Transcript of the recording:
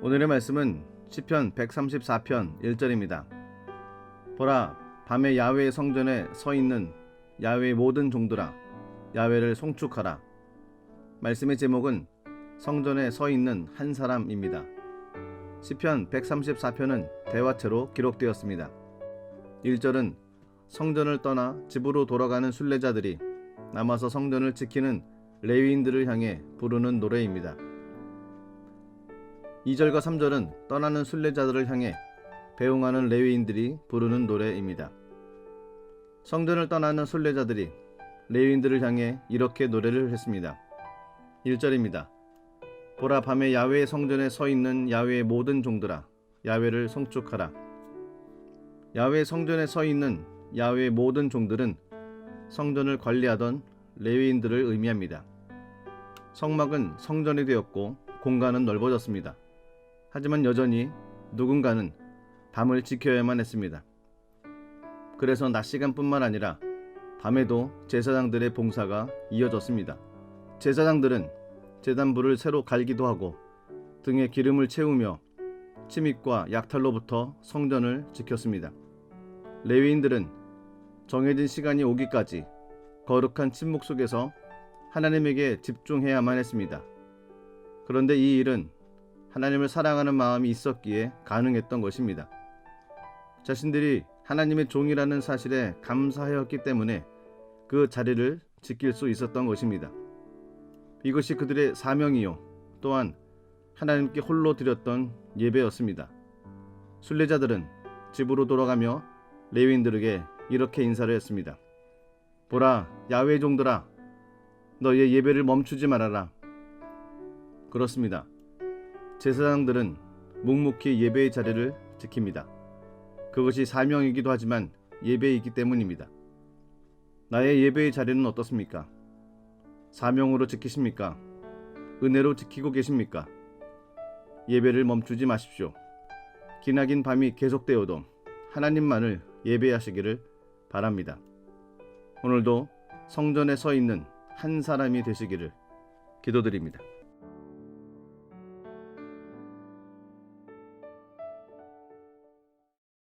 오늘의 말씀은 시편 134편 1절입니다. 보라 밤에 야훼의 성전에 서 있는 야훼의 모든 종들아 야훼를 송축하라. 말씀의 제목은 성전에 서 있는 한 사람입니다. 시편 134편은 대화체로 기록되었습니다. 1절은 성전을 떠나 집으로 돌아가는 순례자들이 남아서 성전을 지키는 레위인들을 향해 부르는 노래입니다. 2절과 3절은 떠나는 순례자들을 향해 배웅하는 레위인들이 부르는 노래입니다. 성전을 떠나는 순례자들이 레위인들을 향해 이렇게 노래를 했습니다. 1절입니다. 보라 밤에 야훼의 성전에 서 있는 야훼의 모든 종들아 야훼를 송축하라. 야훼 성전에 서 있는 야훼의 모든 종들은 성전을 관리하던 레위인들을 의미합니다. 성막은 성전이 되었고 공간은 넓어졌습니다. 하지만 여전히 누군가는 밤을 지켜야만 했습니다. 그래서 낮 시간뿐만 아니라 밤에도 제사장들의 봉사가 이어졌습니다. 제사장들은 제단불을 새로 갈기도 하고 등에 기름을 채우며 침입과 약탈로부터 성전을 지켰습니다. 레위인들은 정해진 시간이 오기까지 거룩한 침묵 속에서 하나님에게 집중해야만 했습니다. 그런데 이 일은 하나님을 사랑하는 마음이 있었기에 가능했던 것입니다. 자신들이 하나님의 종이라는 사실에 감사하였기 때문에 그 자리를 지킬 수 있었던 것입니다. 이것이 그들의 사명이요. 또한 하나님께 홀로 드렸던 예배였습니다. 순례자들은 집으로 돌아가며 레위인들에게 이렇게 인사를 했습니다. 보라, 야훼 종들아, 너의 예배를 멈추지 말아라. 그렇습니다. 제사장들은 묵묵히 예배의 자리를 지킵니다. 그것이 사명이기도 하지만 예배이기 때문입니다. 나의 예배의 자리는 어떻습니까? 사명으로 지키십니까? 은혜로 지키고 계십니까? 예배를 멈추지 마십시오. 기나긴 밤이 계속되어도 하나님만을 예배하시기를 바랍니다. 오늘도 성전에 서 있는 한 사람이 되시기를 기도드립니다.